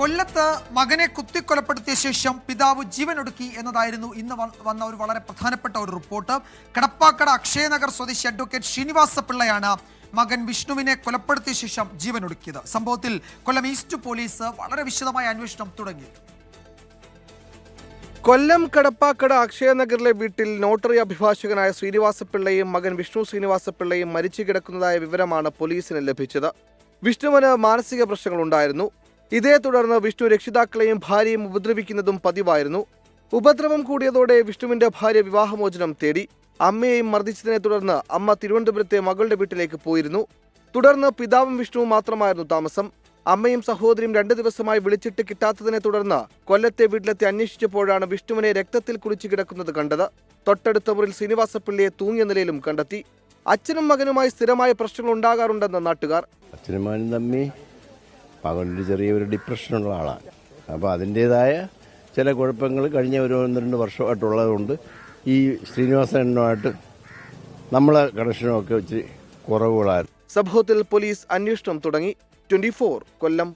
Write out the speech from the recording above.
കൊല്ലത്ത് മകനെ കുത്തിക്കൊലപ്പെടുത്തിയ ശേഷം പിതാവ് ജീവനൊടുക്കി എന്നതായിരുന്നു ഇന്ന് വന്ന ഒരു വളരെ പ്രധാനപ്പെട്ട ഒരു റിപ്പോർട്ട്. കടപ്പാക്കട അക്ഷയനഗർ സ്വദേശി അഡ്വക്കേറ്റ് ശ്രീനിവാസ പിള്ളയാണ് മകൻ വിഷ്ണുവിനെ കൊലപ്പെടുത്തിയ ശേഷം ജീവനൊടുക്കിയത്. സംഭവത്തിൽ കൊല്ലം ഈസ്റ്റ് പോലീസ് വളരെ വിശദമായ അന്വേഷണം തുടങ്ങി. കൊല്ലം കടപ്പാക്കട അക്ഷയനഗറിലെ വീട്ടിൽ നോട്ടറി അഭിഭാഷകനായ ശ്രീനിവാസപിള്ളയും മകൻ വിഷ്ണു ശ്രീനിവാസപിള്ളയും മരിച്ചു കിടക്കുന്നതായ വിവരമാണ് പോലീസിന് ലഭിച്ചത്. വിഷ്ണുവിന് മാനസിക പ്രശ്നങ്ങളുണ്ടായിരുന്നു. ഇതേ തുടർന്ന് വിഷ്ണു രക്ഷിതാക്കളെയും ഭാര്യയും ഉപദ്രവിക്കുന്നതും പതിവായിരുന്നു. ഉപദ്രവം കൂടിയതോടെ വിഷ്ണുവിന്റെ ഭാര്യ വിവാഹമോചനം തേടി അമ്മയെയും മർദ്ദിച്ചതിനെ തുടർന്ന് അമ്മ തിരുവനന്തപുരത്തെ മകളുടെ വീട്ടിലേക്ക് പോയിരുന്നു. തുടർന്ന് പിതാവും വിഷ്ണുവും മാത്രമായിരുന്നു താമസം. അമ്മയും സഹോദരിയും രണ്ടു ദിവസമായി വിളിച്ചിട്ട് കിട്ടാത്തതിനെ തുടർന്ന് കൊല്ലത്തെ വീട്ടിലെത്തി അന്വേഷിച്ചപ്പോഴാണ് വിഷ്ണുവിനെ രക്തത്തിൽ കുളിച്ചു കിടക്കുന്നത് കണ്ടത്. തൊട്ടടുത്ത മുറിൽ ശ്രീനിവാസപ്പിള്ളിയെ തൂങ്ങിയ നിലയിലും കണ്ടെത്തി. അച്ഛനും മകനുമായി സ്ഥിരമായ പ്രശ്നങ്ങൾ ഉണ്ടാകാറുണ്ടെന്ന് നാട്ടുകാർ. അച്ഛനും പകലൊരു ചെറിയൊരു ഡിപ്രഷനുള്ള ആളാണ് അപ്പോൾ അതിന്റേതായ ചില കുഴപ്പങ്ങൾ കഴിഞ്ഞ ഒരു ഒന്ന് രണ്ട് വർഷമായിട്ടുള്ളതുകൊണ്ട് ഈ ശ്രീനിവാസനുമായിട്ട് നമ്മളെ കണക്ഷനുമൊക്കെ ഇച്ചിരി കുറവുകളായിരുന്നു. സംഭവത്തിൽ പോലീസ് അന്വേഷണം തുടങ്ങി. ട്വന്റി കൊല്ലം